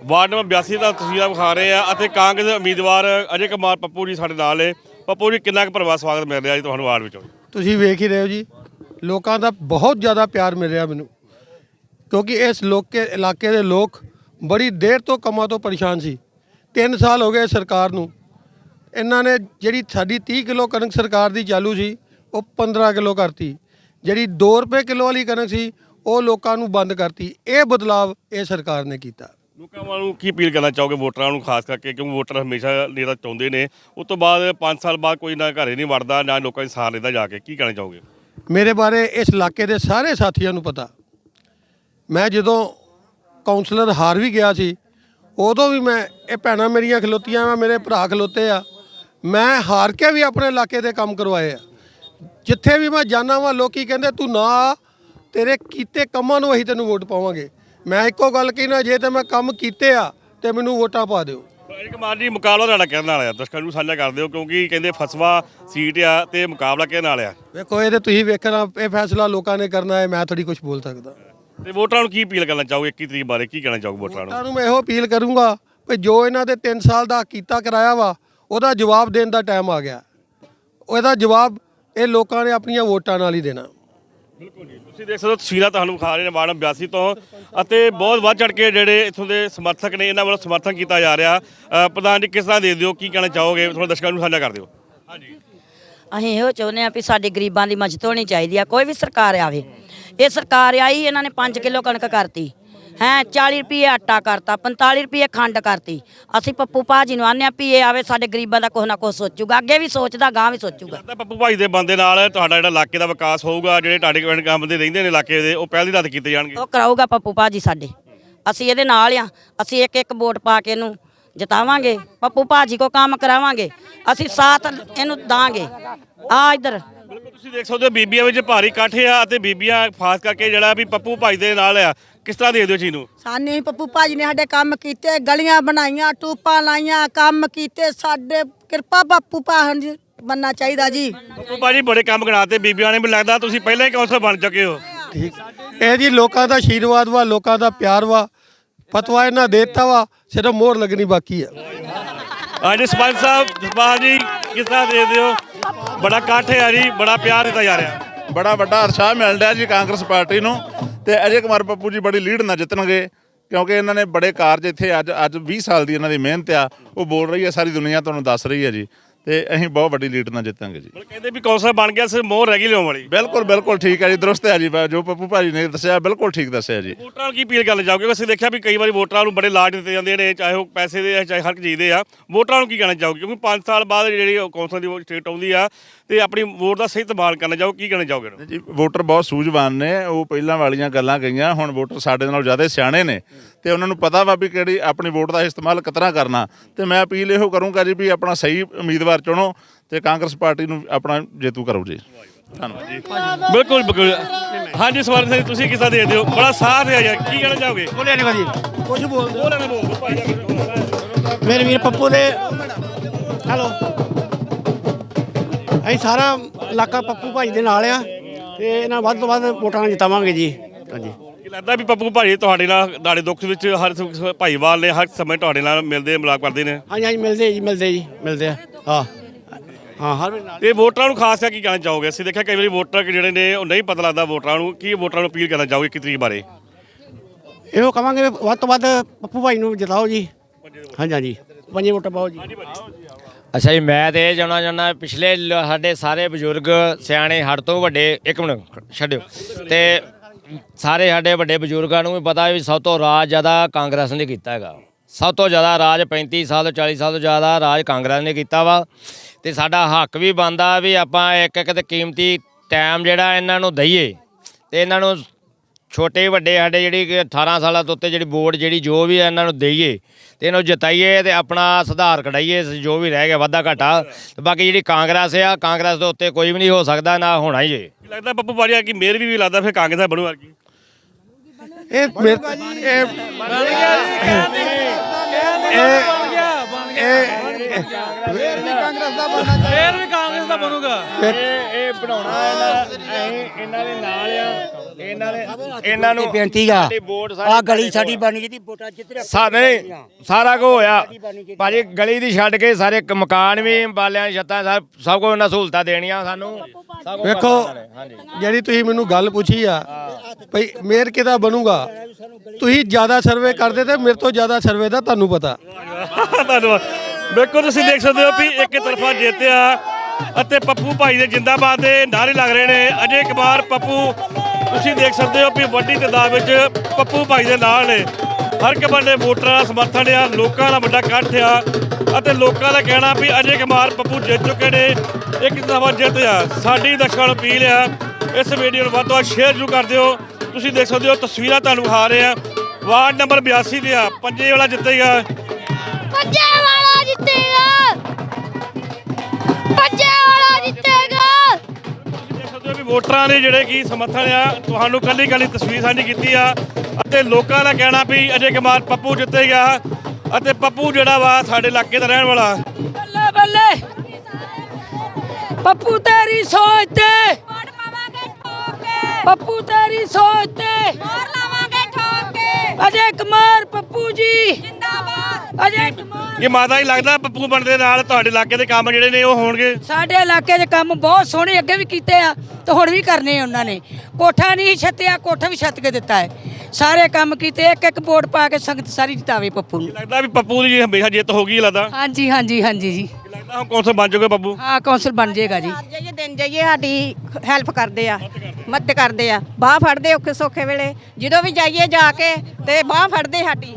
Ward number 82 ਦਾ ਤਸਵੀਰਾਂ ਵਿਖਾ ਰਹੇ ਆ ਅਤੇ ਕਾਂਗਰਸ ਦੇ ਉਮੀਦਵਾਰ ਅਜੇ ਕੁਮਾਰ ਪੱਪੂ ਜੀ ਸਾਡੇ ਨਾਲ ਨੇ। ਪੱਪੂ ਜੀ, ਕਿੰਨਾ ਕੁ ਭਰਵਾ ਸਵਾਗਤ ਮਿਲ ਰਿਹਾ ਜੀ ਤੁਹਾਨੂੰ ਵਾਰਡ ਵਿੱਚੋਂ? ਤੁਸੀਂ ਵੇਖ ਹੀ ਰਹੇ ਹੋ ਜੀ, ਲੋਕਾਂ ਦਾ ਬਹੁਤ ਜ਼ਿਆਦਾ ਪਿਆਰ ਮਿਲ ਰਿਹਾ ਮੈਨੂੰ। ਕਿਉਂਕਿ ਇਸ ਲੋਕੇ, ਇਲਾਕੇ ਦੇ ਲੋਕ ਬੜੀ ਦੇਰ ਤੋਂ ਕੰਮਾਂ ਤੋਂ ਪਰੇਸ਼ਾਨ ਸੀ। 3 ਸਾਲ ਹੋ ਗਏ ਸਰਕਾਰ ਨੂੰ। ਇਹਨਾਂ ਨੇ ਜਿਹੜੀ ਸਾਡੀ 30 ਕਿਲੋ ਕਣਕ ਸਰਕਾਰ ਦੀ ਚਾਲੂ ਸੀ, ਉਹ 15 ਕਿਲੋ ਕਰਤੀ। ਜਿਹੜੀ 2 ਰੁਪਏ ਕਿਲੋ ਵਾਲੀ ਕਣਕ ਸੀ, ਉਹ ਲੋਕਾਂ ਨੂੰ ਬੰਦ ਕਰਤੀ। ਇਹ ਬਦਲਾਵ ਇਹ ਸਰਕਾਰ ਨੇ ਕੀਤਾ। ਲੋਕਾਂ ਨੂੰ ਕੀ ਅਪੀਲ ਕਰਨਾ ਚਾਹੋਗੇ ਵੋਟਰਾਂ ਨੂੰ ਖਾਸ ਕਰਕੇ ਕਿਉਂਕਿ ਵੋਟਰ ਹਮੇਸ਼ਾ ਨੇਤਾ ਚਾਹੁੰਦੇ ਨੇ। ਉਸ ਤੋਂ ਬਾਅਦ 5 ਸਾਲ ਬਾਅਦ ਕੋਈ ਨਾ ਘਰੇ ਨਹੀਂ ਵੜਦਾ ਨਾ ਲੋਕਾਂ ਦੀ ਸਾਰ ਲੈਂਦਾ ਜਾ ਕੇ। ਕੀ ਕਹਿਣਾ ਚਾਹੋਗੇ? ਮੇਰੇ ਬਾਰੇ ਇਸ ਇਲਾਕੇ ਦੇ ਸਾਰੇ ਸਾਥੀਆਂ ਨੂੰ ਪਤਾ। ਮੈਂ ਜਦੋਂ ਕਾਉਂਸਲਰ ਹਾਰ ਵੀ ਗਿਆ ਸੀ ਉਦੋਂ ਵੀ ਮੈਂ ਇਹ ਭੈਣਾਂ ਮੇਰੀਆਂ ਖਲੋਤੀਆਂ ਵਾ ਮੇਰੇ ਭਰਾ ਖਲੋਤੇ ਆ। ਮੈਂ ਹਾਰ ਕੇ ਵੀ ਆਪਣੇ ਇਲਾਕੇ ਦੇ ਕੰਮ ਕਰਵਾਏ ਆ। ਜਿੱਥੇ ਵੀ ਮੈਂ ਜਾਣਾ ਵਾਂ ਲੋਕੀ ਕਹਿੰਦੇ ਤੂੰ ਨਾ ਆ, ਤੇਰੇ ਕੀਤੇ ਕੰਮਾਂ ਨੂੰ ਅਸੀਂ ਤੈਨੂੰ ਵੋਟ ਪਾਵਾਂਗੇ। ਮੈਂ ਇੱਕੋ ਗੱਲ ਕਹਿਣਾ ਜੇ ਤੇ ਮੈਂ ਕੰਮ ਕੀਤੇ ਆ ਤੇ ਮੈਨੂੰ ਵੋਟਾਂ ਪਾ ਦਿਓ। ਅਜੇ ਕੁਮਾਰ ਜੀ ਮੁਕਾਬਲਾ ਤੁਹਾਡਾ ਕਰਨ ਵਾਲਾ ਆ? ਦਰਸ਼ਕਾਂ ਨੂੰ ਸਾਂਝਾ ਕਰ ਦਿਓ ਕਿਉਂਕਿ ਕਹਿੰਦੇ ਫਸਵਾ ਸੀਟ ਆ ਤੇ ਮੁਕਾਬਲਾ ਕਿਹਦੇ ਨਾਲ ਆ? ਵੇਖੋ ਇਹ ਤੇ ਤੁਸੀਂ ਵੇਖਣਾ ਇਹ ਫੈਸਲਾ ਲੋਕਾਂ ਨੇ ਕਰਨਾ ਹੈ ਮੈਂ ਥੋੜੀ ਕੁਝ ਬੋਲ ਸਕਦਾ। ਤੇ ਵੋਟਰਾਂ ਨੂੰ ਕੀ ਅਪੀਲ ਕਰਨਾ ਚਾਹੋਗੇ 21 ਤਰੀਕ ਬਾਰੇ? ਕੀ ਕਹਿਣਾ ਚਾਹੋਗੇ ਵੋਟਰਾਂ ਨੂੰ? ਵੋਟਰਾਂ ਨੂੰ ਮੈਂ ਇਹੋ ਅਪੀਲ ਕਰੂੰਗਾ ਵੀ ਜੋ ਇਹਨਾਂ ਦੇ 3 ਸਾਲ ਦਾ ਕੀਤਾ ਕਰਾਇਆ ਵਾ ਉਹਦਾ ਜਵਾਬ ਦੇਣ ਦਾ ਟਾਈਮ ਆ ਗਿਆ। ਉਹਦਾ ਜਵਾਬ ਇਹ ਲੋਕਾਂ ਨੇ ਆਪਣੀਆਂ ਵੋਟਾਂ ਨਾਲ ਹੀ ਦੇਣਾ। ਬਿਲਕੁਲ ਜੀ। ਤੁਸੀਂ ਦੇਖ ਸਕਦੇ ਹੋ ਤਸਵੀਰਾਂ ਤੁਹਾਨੂੰ ਵਿਖਾ ਰਹੇ ਨੇ ਵਾਰਡ 82 ਤੋਂ ਅਤੇ ਬਹੁਤ ਵੱਧ ਚੜ ਕੇ ਜਿਹੜੇ ਇੱਥੋਂ ਦੇ ਸਮਰਥਕ ਨੇ ਇਹਨਾਂ ਵੱਲੋਂ ਸਮਰਥਨ ਕੀਤਾ ਜਾ ਰਿਹਾ। ਅ, ਪ੍ਰਧਾਨ ਜੀ ਕਿਸ ਤਰ੍ਹਾਂ ਦੇ ਦਿਓ ਕੀ ਕਹਿਣਾ ਚਾਹੋਗੇ? ਥੋੜਾ ਦਰਸ਼ਕਾਂ ਨੂੰ ਸਾਂਝਾ ਕਰ ਦਿਓ। ਹਾਂਜੀ। ਅਸੀਂ ਇਹੋ ਚਾਹੁੰਦੇ ਆ ਵੀ ਸਾਡੇ ਗਰੀਬਾਂ ਦੀ ਮਦਦ ਹੋਣੀ ਚਾਹੀਦੀ ਆ ਕੋਈ ਵੀ ਸਰਕਾਰ ਆਵੇ। ਇਹ ਸਰਕਾਰ ਆਈ ਇਹਨਾਂ ਨੇ 5 ਕਿਲੋ ਕਣਕ ਕਰਤੀ। ਹੈ 40 ਰੁਪਏ ਆਟਾ ਕਰਤਾ 45 ਰੁਪਏ ਖੰਡ ਕਰਤੀ। ਅਸੀਂ ਪੱਪੂ ਭਾਜੀ ਨੂੰ ਆਨੇ ਆ ਵੀ ਇਹ ਆਵੇ ਸਾਡੇ ਗਰੀਬਾਂ ਦਾ ਕੁਛ ਨਾ ਕੁਛ ਸੋਚੂਗਾ। ਅੱਗੇ ਵੀ ਸੋਚਦਾ ਗਾਂ ਵੀ ਸੋਚੂਗਾ। ਲੱਗਦਾ ਪੱਪੂ ਭਾਈ ਦੇ ਬੰਦੇ ਨਾਲ ਤੁਹਾਡਾ ਜਿਹੜਾ ਇਲਾਕੇ ਦਾ ਵਿਕਾਸ ਹੋਊਗਾ ਜਿਹੜੇ ਤੁਹਾਡੇ ਪਿੰਡ ਕੰਮ ਦੇ ਰਹਿੰਦੇ ਨੇ ਇਲਾਕੇ ਦੇ ਉਹ ਪਹਿਲੀ ਰਾਤ ਕੀਤੇ ਜਾਣਗੇ। ਉਹ ਕਰਾਊਗਾ ਪੱਪੂ ਭਾਜੀ ਸਾਡੇ। ਅਸੀਂ ਇਹਦੇ ਨਾਲ ਆ। ਅਸੀਂ ਇੱਕ ਇੱਕ ਵੋਟ ਪਾ ਕੇ ਇਹਨੂੰ ਜਿਤਾਵਾਂਗੇ। ਪੱਪੂ ਭਾਜੀ ਕੋ ਕੰਮ ਕਰਾਵਾਂਗੇ। ਅਸੀਂ ਸਾਥ ਇਹਨੂੰ ਦਾਂਗੇ। ਆ ਇੱਧਰ। ਬਿਲਕੁਲ ਤੁਸੀਂ ਦੇਖ ਸਕਦੇ ਹੋ ਬੀਬੀਆਂ ਵਿੱਚ ਭਾਰੀ ਇਕੱਠ ਆ ਅਤੇ ਬੀਬੀਆਂ ਖਾਸ ਕਰਕੇ ਜਿਹੜਾ ਵੀ ਪੱਪੂ ਭਾਈ ਦੇ ਨਾਲ ਆ ਕਿਸ ਤਰ੍ਹਾਂ ਦੇਖਦੇ ਹੋ ਚੀਜ਼ ਨੂੰ ਸਾਨੇ ਪੱਪੂ ਭਾਜੀ ਨੇ ਸਾਡੇ ਕੰਮ ਕੀਤੇ ਗਲੀਆਂ ਬਣਾਈਆਂ ਟੂਪਾਂ ਲਾਈਆਂ ਕੰਮ ਕੀਤੇ ਸਾਡੇ ਕਿਰਪਾ ਪੱਪੂ ਭਾਜੀ ਜੀ ਬੰਨਾ ਚਾਹੀਦਾ ਜੀ। ਪੱਪੂ ਭਾਜੀ ਬੜੇ ਕੰਮ ਗਣਾਤੇ ਬੀਬੀਆਂ ਨੇ ਵੀ ਲੱਗਦਾ ਤੁਸੀਂ ਪਹਿਲਾਂ ਹੀ ਕੌਂਸਲਰ ਬਣ ਚੁੱਕੇ ਹੋ। ਠੀਕ। ਇਹ ਜੀ ਲੋਕਾਂ ਦਾ ਆਸ਼ੀਰਵਾਦ ਵਾ ਲੋਕਾਂ ਦਾ ਪਿਆਰ ਵਾ ਫਤਵਾ ਇਹਨਾਂ ਦਿੱਤਾ ਵਾ ਸਿਰਫ ਮੋਹਰ ਲੱਗਣੀ ਬਾਕੀ ਆ। ਹਾਂਜੀ ਸਰਪੰਚ ਸਾਹਿਬ ਜਸਪਾਲ ਜੀ ਕਿਸ ਤਰ੍ਹਾਂ ਦੇਖਦੇ ਹੋ? ਬੜਾ ਇਕੱਠ ਹੈ ਜੀ, ਬੜਾ ਪਿਆਰ ਦਿੱਤਾ ਜਾ ਰਿਹਾ। ਬੜਾ ਵੱਡਾ ਉਤਸ਼ਾਹ ਮਿਲ ਰਿਹਾ ਜੀ ਕਾਂਗਰਸ ਪਾਰਟੀ ਨੂੰ ਤੇ ਅਜੇ ਕੁਮਾਰ ਪੱਪੂ ਜੀ ਬੜੀ ਲੀਡ ਨਾਲ ਜਿੱਤਣਗੇ, ਕਿਉਂਕਿ ਇਹਨਾਂ ਨੇ ਬੜੇ ਕਾਰਜ ਇੱਥੇ ਅੱਜ ਅੱਜ 20 ਸਾਲ ਦੀ ਇਹਨਾਂ ਦੀ ਮਿਹਨਤ ਆ, ਉਹ ਬੋਲ ਰਹੀ ਹੈ, ਸਾਰੀ ਦੁਨੀਆ ਤੁਹਾਨੂੰ ਦੱਸ ਰਹੀ ਹੈ ਜੀ। ਤੇ ਅਸੀਂ ਬਹੁਤ ਵੱਡੀ ਲੀਡ ਨਾਲ ਜਿੱਤਾਂਗੇ ਜੀ। ਮਤਲਬ ਕਹਿੰਦੇ ਵੀ ਕੌਂਸਲਰ ਬਣ ਗਿਆ ਸਿਰ ਮੋਹਰ ਰਹਿ ਗਈ ਲਿਆਉਣ ਵਾਲੀ। ਬਿਲਕੁਲ ਬਿਲਕੁਲ ਠੀਕ ਹੈ ਜੀ ਦਰੁਸਤ ਹੈ ਜੀ ਜੋ ਪੱਪੂ ਭਾਜੀ ਨੇ ਦੱਸਿਆ ਬਿਲਕੁਲ ਠੀਕ ਦੱਸਿਆ ਜੀ। ਵੋਟਰਾਂ ਨੂੰ ਕੀ ਅਪੀਲ ਕਰਨਾ ਚਾਹੋਗੇ ਕਿਉਂਕਿ ਅਸੀਂ ਦੇਖਿਆ ਵੀ ਕਈ ਵਾਰੀ ਵੋਟਰਾਂ ਨੂੰ ਬੜੇ ਲਾਜ ਦਿੱਤੇ ਜਾਂਦੇ ਨੇ ਚਾਹੇ ਉਹ ਪੈਸੇ ਦੇ ਆ ਚਾਹੇ ਹਰ ਇੱਕ ਚੀਜ਼ ਦੇ ਆ। ਵੋਟਰਾਂ ਨੂੰ ਕੀ ਕਹਿਣਾ ਚਾਹੋਗੇ? ਕਿਉਂਕਿ 5 ਸਾਲ ਬਾਅਦ ਜਿਹੜੀ ਕੌਂਸਲ ਦੀ ਸਟੇਟ ਆਉਂਦੀ ਆ ਤੇ ਆਪਣੀ ਵੋਟ ਦਾ ਸਹੀ ਇਸਤੇਮਾਲ ਕਰਨਾ ਚਾਹੋ ਕੀ ਕਹਿਣਾ ਚਾਹੋਗੇ? ਜੀ ਵੋਟਰ ਬਹੁਤ ਸੂਝਵਾਨ ਨੇ ਉਹ ਪਹਿਲਾਂ ਵਾਲੀਆਂ ਗੱਲਾਂ ਗਈਆਂ ਹੁਣ ਵੋਟਰ ਸਾਡੇ ਨਾਲੋਂ ਜ਼ਿਆਦਾ ਸਿਆਣੇ ਨੇ। ਤੇ ਉਹਨਾਂ ਨੂੰ ਪਤਾ ਵਾ ਵੀ ਕਿਹੜੀ ਆਪਣੀ ਵੋਟ ਦਾ ਇਸਤੇਮਾਲ ਕਿਤਨਾ ਕਰਨਾ। ਤੇ ਮੈਂ ਅਪੀਲ ਇਹੋ ਕਰੂੰਗਾ ਜੀ ਵੀ ਆਪਣਾ ਸਹੀ ਉਮੀਦਵਾਰ ਚੁਣੋ ਤੇ ਕਾਂਗਰਸ ਪਾਰਟੀ ਨੂੰ ਆਪਣਾ ਜੇਤੂ ਕਰੋ ਜੀ। ਧੰਨਵਾਦ ਜੀ। ਬਿਲਕੁਲ ਬਿਲਕੁਲ। ਹਾਂਜੀ ਸਵਾਲ ਸਿੰਘ ਤੁਸੀਂ ਕਿਸ ਦੇਖਦੇ ਹੋ ਬੜਾ ਸਾਥ ਹੈ ਯਾਰ। ਕੀ ਕਹਿਣਾ ਚਾਹੋਗੇ? ਬੋਲਿਆ ਨਹੀਂ ਭਾਜੀ। ਕੁਝ ਬੋਲ ਬੋਲਣਾ ਨਾ ਬੋਲ। ਭਾਈ ਜਾ ਕੇ ਮੇਰੇ ਵੀਰ ਪੱਪੂ ਦੇ ਹੈਲੋ। ਅਸੀਂ ਸਾਰਾ ਇਲਾਕਾ ਪੱਪੂ ਭਾਈ ਦੇ ਨਾਲ ਆ ਤੇ ਇਹਨਾਂ ਵੱਧ ਤੋਂ ਵੱਧ ਵੋਟਾਂ ਜਿਤਾਵਾਂਗੇ ਜੀ। ਹਾਂਜੀ। ਲੱਗਦਾ ਵੀ ਪੱਪੂ ਭਾਜੀ ਤੁਹਾਡੇ ਨਾਲ ਤੁਹਾਡੇ ਦੁੱਖ ਵਿੱਚ ਹਰ ਸੁੱਖ- ਭਾਈਵਾਲ ਨੇ ਹਰ ਸਮੇਂ ਤੁਹਾਡੇ ਨਾਲ ਮਿਲਦੇ ਮਿਲਾਪ ਕਰਦੇ ਨੇ? ਹਾਂਜੀ ਹਾਂਜੀ ਮਿਲਦੇ ਜੀ ਮਿਲਦੇ ਜੀ ਮਿਲਦੇ ਆ। ਹਾਂ। ਹਾਂ ਹਰ ਵੇਲੇ ਨਾਲ ਤੇ ਵੋਟਰਾਂ ਨੂੰ ਖਾਸ ਕਰਕੇ ਕੀ ਕਹਿਣਾ ਚਾਹੋਗੇ? ਅਸੀਂ ਦੇਖਿਆ ਕਈ ਵਾਰੀ ਵੋਟਰ ਜਿਹੜੇ ਨੇ ਉਹ ਨਹੀਂ ਪਤਾ ਲੱਗਦਾ ਵੋਟਰਾਂ ਨੂੰ ਕੀ ਵੋਟਰਾਂ ਨੂੰ ਅਪੀਲ ਕਰਨਾ ਚਾਹੋਗੇ ਕਿ ਤਰੀਕ ਬਾਰੇ? ਇਹੋ ਕਵਾਂਗੇ ਵੀ ਵੱਧ ਤੋਂ ਵੱਧ ਪੱਪੂ ਭਾਈ ਨੂੰ ਜਿਤਾਓ ਜੀ। ਹਾਂਜੀ ਹਾਂਜੀ। ਪੰਜੇ ਵੋਟਾਂ ਪਾਓ ਜੀ। ਅੱਛਾ ਜੀ ਮੈਂ ਤੇ ਇਹ ਜਾਣਾ ਚਾਹੁੰਦਾ ਪਿਛਲੇ ਲ- ਸਾਡੇ ਸਾਰੇ ਬਜ਼ੁਰਗ ਸਿਆਣੇ ਹੱਡ ਤੋਂ ਵੱਡੇ ਇੱਕ ਮਿੰਟ ਛੱਡਿਓ। ਤੇ ਸਾਰੇ ਸਾਡੇ ਵੱਡੇ ਬਜ਼ੁਰਗਾਂ ਨੂੰ ਵੀ ਪਤਾ ਵੀ ਸਭ ਤੋਂ ਰਾਜ ਜ਼ਿਆਦਾ ਕਾਂਗਰਸ ਨੇ ਕੀਤਾ ਹੈਗਾ। ਸਭ ਤੋਂ ਜ਼ਿਆਦਾ ਰਾਜ 35 ਸਾਲ ਤੋਂ 40 ਸਾਲ ਤੋਂ ਜ਼ਿਆਦਾ ਰਾਜ ਕਾਂਗਰਸ ਨੇ ਕੀਤਾ ਵਾ। ਤੇ ਸਾਡਾ ਹੱਕ ਵੀ ਬਣਦਾ ਵੀ ਆਪਾਂ ਇੱਕ ਇੱਕ ਤੇ ਕੀਮਤੀ ਟਾਈਮ ਜਿਹੜਾ ਇਹਨਾਂ ਨੂੰ ਦਈਏ। ਤੇ ਇਹਨਾਂ ਨੂੰ ਛੋਟੇ ਵੱਡੇ ਸਾਡੇ ਜਿਹੜੀ ਕਿ 18 ਸਾਲਾਂ ਤੋਂ ਉੱਤੇ ਜਿਹੜੀ ਵੋਟ ਜਿਹੜੀ ਜੋ ਵੀ ਹੈ ਇਹਨਾਂ ਨੂੰ ਦਈਏ ਤੇ ਇਹਨੂੰ ਜਿਤਾਈਏ ਤੇ ਆਪਣਾ ਸੁਧਾਰ ਕਢਾਈਏ ਜੋ ਵੀ ਰਹਿ ਗਿਆ ਵਾਧਾ ਘਾਟਾ। ਤੇ ਬਾਕੀ ਜਿਹੜੀ ਕਾਂਗਰਸ ਆ ਕਾਂਗਰਸ ਦੇ ਉੱਤੇ ਕੋਈ ਵੀ ਨਹੀਂ ਹੋ ਸਕਦਾ ਨਾ ਹੋਣਾ ਹੀ ਜੇ। ਲੱਗਦਾ ਪੱਪੂ ਭਾਜੀ ਕਿ ਮੇਰ ਵੀ ਵੀ ਲੱਗਦਾ ਫਿਰ ਕਾਂਗਰਸ ਦਾ ਬਣੂ ਕੀ ਇਹ ਮੇਰੇ- ਇਹ ਇਹ ਇਹ ਫੇਰ ਵੀ ਕਾਂਗਰਸ ਦਾ ਬਣਨਾ ਚਾਹੀਦਾ। ਫੇਰ ਵੀ ਕਾਂਗਰਸ ਦਾ ਬਣੂਗਾ। ਇਹ ਇਹ ਬਣਾਉਣਾ ਇਹਨਾਂ ਅਸੀਂ ਇਹਨਾਂ ਦੇ ਨਾਲ ਆ। ਇਹਨਾਂ ਦੇ ਇਹਨਾਂ ਨੂੰ ਬੇਨਤੀ ਆ। ਸਾਡੀ ਵੋਟ ਆ ਗਲੀ ਸਾਡੀ ਬਣ ਗਈ ਦੀ ਵੋਟਾਂ ਜਿੱਧਰ ਸਾਡੇ ਸਾਰਾ ਕੁਝ ਹੋਇਆ। ਭਾਜੀ ਗਲੀ ਦੀ ਛੱਡ ਕੇ ਸਾਰੇ ਕ- ਮਕਾਨ ਵੀ ਬਾਲਿਆਂ ਛੱਤਾਂ ਸਭ ਸਭ ਕੁਝ ਉਹਨਾਂ ਸਹੂਲਤਾਂ ਦੇਣੀਆਂ ਸਾਨੂੰ। ਸਭ ਕੁਝ ਵੇਖੋ ਕਰਨਾ ਉਹਨਾਂ ਨੇ, ਹਾਂਜੀ। ਜਿਹੜੀ ਤੁਸੀਂ ਮੈਨੂੰ ਗੱਲ ਪੁੱਛੀ ਆ ਭਈ ਮੇਰ ਕਿਦਾ ਬਣੂਗਾ? ਤੁਸੀਂ ਜ਼ਿਆਦਾ ਸਰਵੇ ਕਰਦੇ ਤੇ ਮੇਰੇ ਤੋਂ ਜ਼ਿਆਦਾ ਸਰਵੇ ਦਾ ਤੁਹਾਨੂੰ ਪਤਾ। ਧੰਨਵਾਦ। ਬਿਲਕੁਲ ਤੁਸੀਂ ਦੇਖ ਸਕਦੇ ਹੋ ਵੀ ਇੱਕ ਤਰਫਾ ਜਿੱਤਿਆ ਅਤੇ ਪੱਪੂ ਭਾਈ ਦੇ ਜਿੰਦਾਬਾਦ ਦੇ ਨਾਰੇ ਲੱਗ ਰਹੇ ਨੇ। ਅਜੇ ਕੁਮਾਰ ਪੱਪੂ, ਤੁਸੀਂ ਦੇਖ ਸਕਦੇ ਹੋ ਵੀ ਵੱਡੀ ਤਾਦਾਦ ਵਿੱਚ ਪੱਪੂ ਭਾਈ ਦੇ ਨਾਲ ਨੇ। ਹਰ ਇੱਕ ਬੰਦੇ ਵੋਟਰਾਂ ਦਾ ਸਮਰਥਨ ਆ, ਲੋਕਾਂ ਦਾ ਵੱਡਾ ਇਕੱਠ ਆ ਅਤੇ ਲੋਕਾਂ ਦਾ ਕਹਿਣਾ ਵੀ ਅਜੇ ਕੁਮਾਰ ਪੱਪੂ ਜਿੱਤ ਚੁੱਕੇ ਨੇ, ਇੱਕ ਦਫਾ ਜਿੱਤ ਆ। ਸਾਡੀ ਦਰਸ਼ਕਾਂ ਨੂੰ ਅਪੀਲ ਆ, ਇਸ ਵੀਡੀਓ ਨੂੰ ਵੱਧ ਤੋਂ ਵੱਧ ਸ਼ੇਅਰ ਜ਼ਰੂਰ ਕਰ ਦਿਓ। ਤੁਸੀਂ ਦੇਖ ਸਕਦੇ ਹੋ ਤਸਵੀਰਾਂ ਤੁਹਾਨੂੰ ਵਿਖਾ ਰਹੇ ਆ। ਵਾਰਡ ਨੰਬਰ 82 ਦੇ ਆ, ਪੰਜੇ ਵਾਲਾ ਜਿੱਤੇਗਾ। ਪੱਜੇ ਵਾਲਾ ਜਿੱਤੇਗਾ। ਪੱਜੇ ਵਾਲਾ ਜਿੱਤੇਗਾ। ਦੇਖ ਸਕਦੇ ਹੋ ਵੀ ਵੋਟਰਾਂ ਦੇ ਜਿਹੜੇ ਕੀ ਸਮਰਥਨ ਆ ਤੁਹਾਨੂੰ ਕੱਲੀ ਕੱਲੀ ਤਸਵੀਰ ਸਾਂਝੀ ਕੀਤੀ ਆ ਅਤੇ ਲੋਕਾਂ ਦਾ ਕਹਿਣਾ ਵੀ ਅਜੇ ਕੁਮਾਰ ਪੱਪੂ ਜਿੱਤੇਗਾ ਅਤੇ ਪੱਪੂ ਜਿਹੜਾ ਵਾ ਸਾਡੇ ਇਲਾਕੇ ਦਾ ਰਹਿਣ ਵਾਲਾ। ਬੱਲੇ ਬੱਲੇ। ਪੱਪੂ ਤੇਰੀ ਸੋਚ ਤੇ। ਵੋਟ ਪਾਵਾਂਗੇ ਠੋਕ ਕੇ। ਪੱਪੂ ਤੇਰੀ ਸੋਚ ਤੇ। ਹੋਰ ਲਾਵਾਂਗੇ ਠੋਕ ਕੇ। ਅਜੇ ਕੁਮਾਰ ਪੱਪੂ ਜੀ। ਅਜੇ ਕੀ ਮਾਤਾ ਜੀ ਲੱਗਦਾ ਪੱਪੂ ਬਣਨ ਦੇ ਨਾਲ ਤੁਹਾਡੇ ਇਲਾਕੇ ਦੇ ਕੰਮ ਜਿਹੜੇ ਨੇ ਉਹ ਹੋਣਗੇ? ਸਾਡੇ ਇਲਾਕੇ 'ਚ ਕੰਮ ਬਹੁਤ ਸੋਹਣੇ ਅੱਗੇ ਵੀ ਕੀਤੇ ਆ ਤੇ ਹੁਣ ਵੀ ਕਰਨੇ ਉਹਨਾਂ ਨੇ। ਕੋਠਾ ਨਹੀਂ ਛੱਤਿਆ ਕੋਠਾ ਵੀ ਛੱਤ ਕੇ ਦਿੱਤਾ ਹੈ। ਸਾਰੇ ਕੰਮ ਕੀਤੇ ਇੱਕ ਇੱਕ ਵੋਟ ਪਾ ਕੇ ਸੰਗਤ ਸਾਰੀ ਜਿਤਾਵੇ ਪੱਪੂ ਨੂੰ। ਲੱਗਦਾ ਵੀ ਪੱਪੂ ਦੀ ਜੀ ਹਮੇਸ਼ਾ ਜਿੱਤ ਹੋਗੀ ਲੱਗਦਾ? ਹਾਂਜੀ ਹਾਂਜੀ ਹਾਂਜੀ ਜੀ। ਲੱਗਦਾ ਹੁਣ ਕੌਣ ਬਣ ਜਾਊਗਾ ਪੱਪੂ? ਹਾਂ ਕੌਂਸਲ ਬਣ ਜਾਏਗਾ ਜੀ। ਜਾਈਏ ਦਿਨ ਜਾਈਏ ਸਾਡੀ ਹੈਲਪ ਕਰਦੇ ਆ ਮਦਦ ਕਰਦੇ ਆ। ਬਾਹ ਫੜਦੇ ਔਖੇ ਸੌਖੇ ਵੇਲੇ। ਜਦੋਂ ਵੀ ਜਾਈਏ ਜਾ ਕੇ ਤੇ ਬਾਹ ਫੜਦੇ ਸਾਡੀ।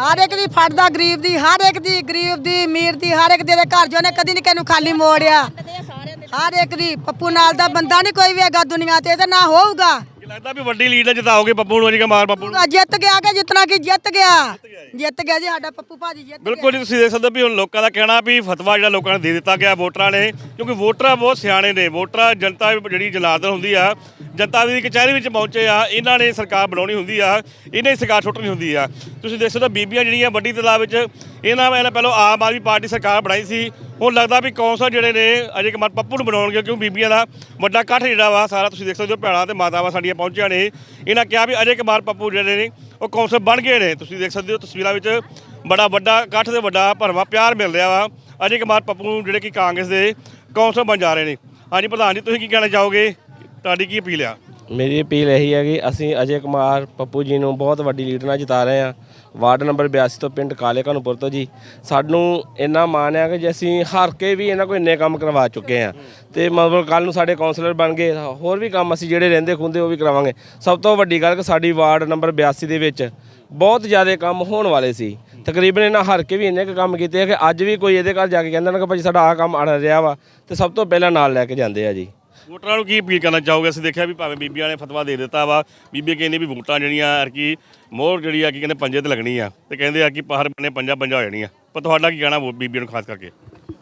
ਹਰ ਇੱਕ ਦੀ ਫੜਦਾ ਗਰੀਬ ਦੀ ਹਰ ਇੱਕ ਦੀ ਗਰੀਬ ਦੀ ਅਮੀਰ ਦੀ ਹਰ ਇੱਕ ਦੇ ਘਰ ਜੋ ਨੇ ਕਦੀ ਨਹੀਂ ਕਿਹਨੂੰ ਖਾਲੀ ਮੋੜਿਆ। ਹਰ ਇੱਕ ਦੀ ਪੱਪੂ ਨਾਲ ਦਾ ਬੰਦਾ ਨਹੀਂ ਕੋਈ ਵੀ ਹੈਗਾ ਦੁਨੀਆ ਤੇ ਤੇ ਨਾ ਹੋਊਗਾ। ਲੱਗਦਾ ਵੀ ਵੱਡੀ ਲੀਡ ਜਿਤਾਓਗੇ ਪੱਪੂ ਨੂੰ ਅਜੇ ਕੁਮਾਰ ਪੱਪੂ ਨੂੰ। ਜਿੱਤ ਗਿਆ ਕਿ ਜਿੱਤਣਾ ਕਿ ਜਿੱਤ ਗਿਆ? ਜਿੱਤ ਗਿਆ ਜੀ। ਸਾਡਾ ਪੱਪੂ ਭਾਜੀ ਜਿੱਤ ਗਿਆ ਬਿਲਕੁਲ ਜੀ ਤੁਸੀਂ ਦੇਖ ਸਕਦੇ ਹੋ ਵੀ ਹੁਣ ਲੋਕਾਂ ਦਾ ਕਹਿਣਾ ਵੀ ਫਤਵਾ ਜਿਹੜਾ ਲੋਕਾਂ ਨੂੰ ਦੇ ਦਿੱਤਾ ਗਿਆ ਵੋਟਰਾਂ ਨੇ ਕਿਉਂਕਿ ਵੋਟਰ ਬਹੁਤ ਸਿਆਣੇ ਨੇ। ਵੋਟਰ ਜਨਤਾ ਜਿਹੜੀ ਜਨਾਰਦਨ ਹੁੰਦੀ ਆ ਜਨਤਾ ਦੀ ਕਚਹਿਰੀ ਵਿੱਚ ਪਹੁੰਚੇ ਆ ਇਹਨਾਂ ਨੇ ਸਰਕਾਰ ਬਣਾਉਣੀ ਹੁੰਦੀ ਆ ਇਹਨਾਂ ਹੀ ਸਰਕਾਰ ਛੁੱਟਣੀ ਹੁੰਦੀ ਆ। ਤੁਸੀਂ ਦੇਖ ਸਕਦੇ ਹੋ ਬੀਬੀਆਂ ਜਿਹੜੀਆਂ ਵੱਡੀ ਤਾਦਾਦ ਵਿੱਚ ਇਹਨਾਂ ਨੇ ਪਹਿਲਾਂ ਆਮ ਆਦਮੀ ਪਾਰਟੀ ਸਰਕਾਰ ਬਣਾਈ ਸੀ ਹੁਣ ਲੱਗਦਾ ਵੀ ਕੌਂਸਲ ਜਿਹੜੇ ਨੇ, ਅਜੇ ਕੁਮਾਰ ਪੱਪੂ ਨੂੰ ਬਣਾਉਣਗੇ ਕਿਉਂਕਿ ਬੀਬੀਆਂ ਦਾ ਵੱਡਾ ਇਕੱਠ ਜਿਹੜਾ ਵਾ, ਸਾਰਾ ਤੁਸੀਂ ਦੇਖ ਸਕਦੇ ਹੋ, ਭੈਣਾਂ ਤੇ ਮਾਤਾਵਾਂ ਸਾਡੀਆਂ ਪਹੁੰਚੀਆਂ ਨੇ। ਇਹਨਾਂ ਕਿਹਾ ਵੀ ਅਜੇ ਕੁਮਾਰ ਪੱਪੂ ਜਿਹੜੇ ਨੇ, ਉਹ ਕੌਂਸਲ ਬਣ ਗਏ ਨੇ। ਤੁਸੀਂ ਦੇਖ ਸਕਦੇ ਹੋ, ਤਸਵੀਰਾਂ ਵਿੱਚ ਬੜਾ ਵੱਡਾ ਇਕੱਠ ਤੇ ਵੱਡਾ ਭਰਵਾਂ ਪਿਆਰ ਮਿਲ ਰਿਹਾ ਵਾ। ਅਜੇ ਕੁਮਾਰ ਪੱਪੂ ਨੂੰ ਜਿਹੜੇ ਕਿ ਕਾਂਗਰਸ ਦੇ ਕੌਂਸਲ ਬਣ ਜਾ ਰਹੇ ਨੇ। ਹਾਂਜੀ, ਪ੍ਰਧਾਨ ਜੀ, ਤੁਸੀਂ ਕੀ ਕਹਿਣਾ ਚਾਹੋਗੇ? ਤੁਹਾਡੀ ਕੀ ਅਪੀਲ ਆ? ਮੇਰੀ ਅਪੀਲ ਇਹੀ ਹੈ ਕਿ ਅਸੀਂ ਅਜੇ ਕੁਮਾਰ, ਪੱਪੂ ਜੀ ਨੂੰ ਬਹੁਤ ਵੱਡੀ ਲੀਡ ਨਾਲ ਜਿਤਾ ਰਹੇ ਹਾਂ। ਵਾਰਡ ਨੰਬਰ 82 ਤੋਂ ਪਿੰਡ ਕਾਲੇ ਕਾਨੂੰਪੁਰ ਤੋਂ ਜੀ। ਸਾਨੂੰ ਇੰਨਾ ਮਾਣ ਹੈ ਕਿ ਜੇ ਅਸੀਂ ਹਾਰ ਕੇ ਵੀ ਇਹਨਾਂ ਕੋਲ ਇੰਨੇ ਕੰਮ ਕਰਵਾ ਚੁੱਕੇ ਹਾਂ ਤੇ ਮਤਲਬ ਕੱਲ ਨੂੰ ਸਾਡੇ ਕਾਉਂਸਲਰ ਬਣ ਗਏ, ਹੋਰ ਵੀ ਕੰਮ ਅਸੀਂ ਜਿਹੜੇ ਰਹਿੰਦੇ ਖੁੰਦੇ ਉਹ ਵੀ ਕਰਾਵਾਂਗੇ। ਸਭ ਤੋਂ ਵੱਡੀ ਗੱਲ ਕਿ ਸਾਡੀ ਵਾਰਡ ਨੰਬਰ 82 ਦੇ ਵਿੱਚ ਬਹੁਤ ਜ਼ਿਆਦਾ ਕੰਮ ਹੋਣ ਵਾਲੇ ਸੀ। ਤਕਰੀਬਨ ਇਹਨਾਂ ਹਰ ਕੇ ਵੀ ਇੰਨੇ ਕੁ ਕੰਮ ਕੀਤੇ ਆ ਕਿ ਅੱਜ ਵੀ ਕੋਈ ਇਹਦੇ ਘਰ ਜਾ ਕੇ ਕਹਿੰਦਾ ਨਾ ਕਿ ਭਾਜੀ ਸਾਡਾ ਆਹ ਕੰਮ ਅੜ ਰਿਹਾ ਵਾ ਤੇ ਸਭ ਤੋਂ ਪਹਿਲਾਂ ਨਾਲ ਲੈ ਕੇ ਜਾਂਦੇ ਆ ਜੀ। ਵੋਟਰਾਂ ਨੂੰ ਕੀ ਅਪੀਲ ਕਰਨਾ ਚਾਹੋਗੇ? ਅਸੀਂ ਦੇਖਿਆ ਵੀ ਭਾਵੇਂ ਬੀਬੀਆਂ ਨੇ ਫਤਵਾ ਦੇ ਦਿੱਤਾ ਵਾ ਬੀਬੀ ਕਹਿੰਦੇ ਵੀ ਵੋਟਾਂ ਜਿਹੜੀਆਂ ਆ ਕਿ ਮੋਹਰ ਜਿਹੜੀ ਆ ਕੀ ਕਹਿੰਦੇ ਪੰਜੇ ਤੇ ਲੱਗਣੀ ਆ ਤੇ ਕਹਿੰਦੇ ਆ ਕਿ ਹਰ ਬੰਨੇ ਪੰਜਾ ਪੰਜਾ ਹੋ ਜਾਣੀਆਂ ਪਰ ਤੁਹਾਡਾ ਕੀ ਕਹਿਣਾ ਵੋ- ਬੀਬੀਆਂ ਨੂੰ ਖਾਸ ਕਰਕੇ?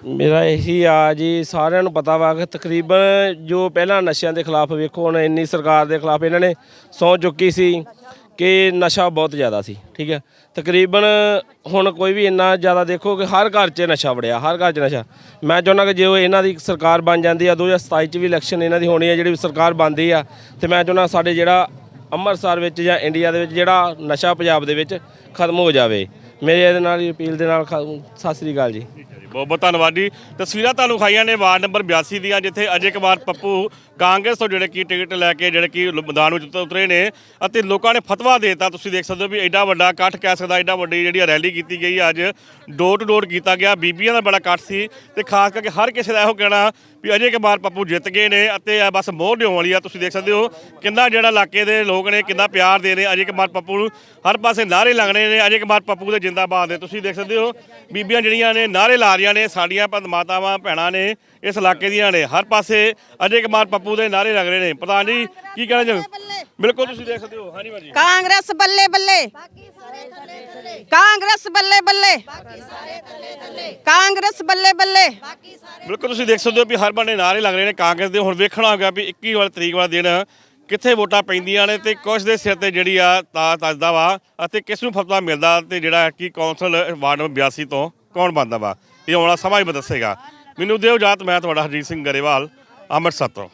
ਮੇਰਾ ਇਹੀ ਆ ਜੀ, ਸਾਰਿਆਂ ਨੂੰ ਪਤਾ ਵਾ ਕਿ ਤਕਰੀਬਨ ਜੋ ਪਹਿਲਾਂ ਨਸ਼ਿਆਂ ਦੇ ਖਿਲਾਫ ਵੇਖੋ, ਹੁਣ ਇੰਨੀ ਸਰਕਾਰ ਦੇ ਖਿਲਾਫ ਇਹਨਾਂ ਨੇ ਸੌ ਚੁੱਕੀ ਸੀ। ਕਿ ਨਸ਼ਾ ਬਹੁਤ ਜ਼ਿਆਦਾ ਸੀ, ਠੀਕ ਹੈ। ਤਕਰੀਬਨ ਹੁਣ ਕੋਈ ਵੀ ਇੰਨਾ ਜ਼ਿਆਦਾ ਦੇਖੋ ਕਿ ਹਰ ਘਰ 'ਚ ਨਸ਼ਾ ਵੜਿਆ, ਹਰ ਘਰ 'ਚ ਨਸ਼ਾ। ਮੈਂ ਚਾਹੁੰਦਾ ਕਿ ਜੇ ਉਹ ਇਹਨਾਂ ਦੀ ਸਰਕਾਰ ਬਣ ਜਾਂਦੀ ਆ 2027 'ਚ ਵੀ ਇਲੈਕਸ਼ਨ ਇਹਨਾਂ ਦੀ ਹੋਣੀ ਆ, ਜਿਹੜੀ ਸਰਕਾਰ ਬਣਦੀ ਆ, ਤੇ ਮੈਂ ਚਾਹੁੰਦਾ ਸਾਡੇ ਜਿਹੜਾ ਅੰਮ੍ਰਿਤਸਰ ਵਿੱਚ ਜਾਂ ਇੰਡੀਆ ਦੇ ਵਿੱਚ ਜਿਹੜਾ ਨਸ਼ਾ ਪੰਜਾਬ ਦੇ ਵਿੱਚ ਖਤਮ ਹੋ ਜਾਵੇ। ਮੇਰੇ ਇਹਦੇ ਨਾਲ ਹੀ ਅਪੀਲ ਦੇ ਨਾਲ ਖ- ਸਤਿ ਸ੍ਰੀ ਅਕਾਲ ਜੀ। ਬਹੁਤ ਬਹੁਤ ਧੰਨਵਾਦ ਜੀ। ਤਸਵੀਰਾਂ ਤੁਹਾਨੂੰ ਖਾਈਆਂ ਨੇ, ਵਾਰਡ ਨੰਬਰ 82 ਦੀਆਂ, ਜਿੱਥੇ ਅਜੇ ਕੁਮਾਰ ਪੱਪੂ ਕਾਂਗਰਸ ਤੋਂ ਜਿਹੜੇ ਕਿ ਟਿਕਟ ਲੈ ਕੇ ਜਿਹੜੇ ਕਿ ਮੈਦਾਨ ਵਿੱਚ ਉਤਰੇ ਨੇ ਅਤੇ ਲੋਕਾਂ ਨੇ ਫਤਵਾ ਦੇਤਾ। ਤੁਸੀਂ ਦੇਖ ਸਕਦੇ ਹੋ ਵੀ ਐਡਾ ਵੱਡਾ ਇਕੱਠ ਕਹਿ ਸਕਦਾ, ਐਡਾ ਵੱਡੀ ਜਿਹੜੀ ਰੈਲੀ ਕੀਤੀ ਗਈ ਅੱਜ। ਡੋਰ ਟੂ ਡੋਰ ਕੀਤਾ ਗਿਆ। ਬੀਬੀਆਂ ਦਾ ਬੜਾ ਇਕੱਠ ਸੀ ਤੇ ਖਾਸ ਕਰਕੇ ਹਰ ਕਿਸੇ ਦਾ ਇਹੋ ਕਹਿਣਾ ਵੀ ਅਜੇ ਕੁਮਾਰ ਪੱਪੂ ਜਿੱਤ ਗਏ ਨੇ ਅਤੇ ਬਸ ਮੋਹਰ ਲਿਆਉਣ ਵਾਲੀ ਆ। ਤੁਸੀਂ ਦੇਖ ਸਕਦੇ ਹੋ ਕਿੰਨਾ ਜਿਹੜਾ ਇਲਾਕੇ ਦੇ ਲੋਕ ਨੇ, ਕਿੰਨਾ ਪਿਆਰ ਦੇ ਰਹੇ, ਅਜੇ ਕੁਮਾਰ ਪੱਪੂ ਨੂੰ ਹਰ ਪਾਸੇ ਨਾਅਰੇ ਲੱਗ ਨੇ, ਅਜੇ ਕੁਮਾਰ ਪੱਪੂ ਦੇ ਜਿੰਦਾਬਾਦ ਨੇ। ਤੁਸੀਂ ਦੇਖ ਸਕਦੇ ਹੋ ਬੀਬੀਆਂ ਜਿਹੜੀਆਂ ਨੇ, ਨਾਅਰੇ ਲਾ ਰਹੀਆਂ ਨੇ, ਸਾਡੀਆਂ ਮਾਤਾਵਾਂ ਭੈਣਾਂ ਨੇ ਇਸ ਇਲਾਕੇ ਦੀਆਂ ਨੇ। ਹਰ ਪਾਸੇ ਅਜੇ ਕੁਮਾਰ ਪੱਪੂ ਦੇ ਨਾਅਰੇ ਲੱਗ ਰਹੇ ਨੇ। ਪ੍ਰਧਾਨ ਜੀ ਕੀ ਕਹਿਣਾ ਚਾਹੋ ਬਿਲਕੁਲ ਤੁਸੀਂ ਦੇਖ ਸਕਦੇ ਹੋ। ਹਾਂਜੀ ਭਾਜੀ। ਕਾਂਗਰਸ ਬੱਲੇ ਬੱਲੇ। ਕਾਂਗਰਸ ਬੱਲੇ ਬੱਲੇ। ਕਾਂਗਰਸ ਬੱਲੇ ਬੱਲੇ। ਬਿਲਕੁਲ ਤੁਸੀਂ ਦੇਖ ਸਕਦੇ ਹੋ ਵੀ ਹਰ ਬੰਨੇ ਨਾਅਰੇ ਲੱਗ ਰਹੇ ਨੇ ਕਾਂਗਰਸ ਦੇ। ਹੁਣ ਵੇਖਣਾ ਹੋਗਾ ਵੀ 21 ਵਾਲਾ ਤਰੀਕ ਵਾਲਾ ਦਿਨ ਕਿੱਥੇ ਵੋਟਾਂ ਪੈਂਦੀਆਂ ਨੇ ਤੇ ਕੁਛ ਦੇ ਸਿਰ ਤੇ ਜਿਹੜੀ ਆ ਤਾ ਤੱਜਦਾ ਵਾ ਅਤੇ ਕਿਸ ਨੂੰ ਫਤਵਾ ਮਿਲਦਾ ਤੇ ਜਿਹੜਾ ਕਿ ਕੌਂਸਲ ਵਾਰਡ ਨੰਬਰ 82 ਤੋਂ ਕੌਣ ਬਣਦਾ ਵਾ। ਇਹ ਆਉਣ ਵਾਲਾ ਸਮਾਂ ਹੀ ਦੱਸੇਗਾ ਮੈਨੂੰ ਦਿਓ ਜਾਤ ਮੈਂ ਤੁਹਾਡਾ ਹਰਜੀਤ ਸਿੰਘ ਗਰੇਵਾਲ ਅੰਮ੍ਰਿਤਸਰ ਤੋਂ।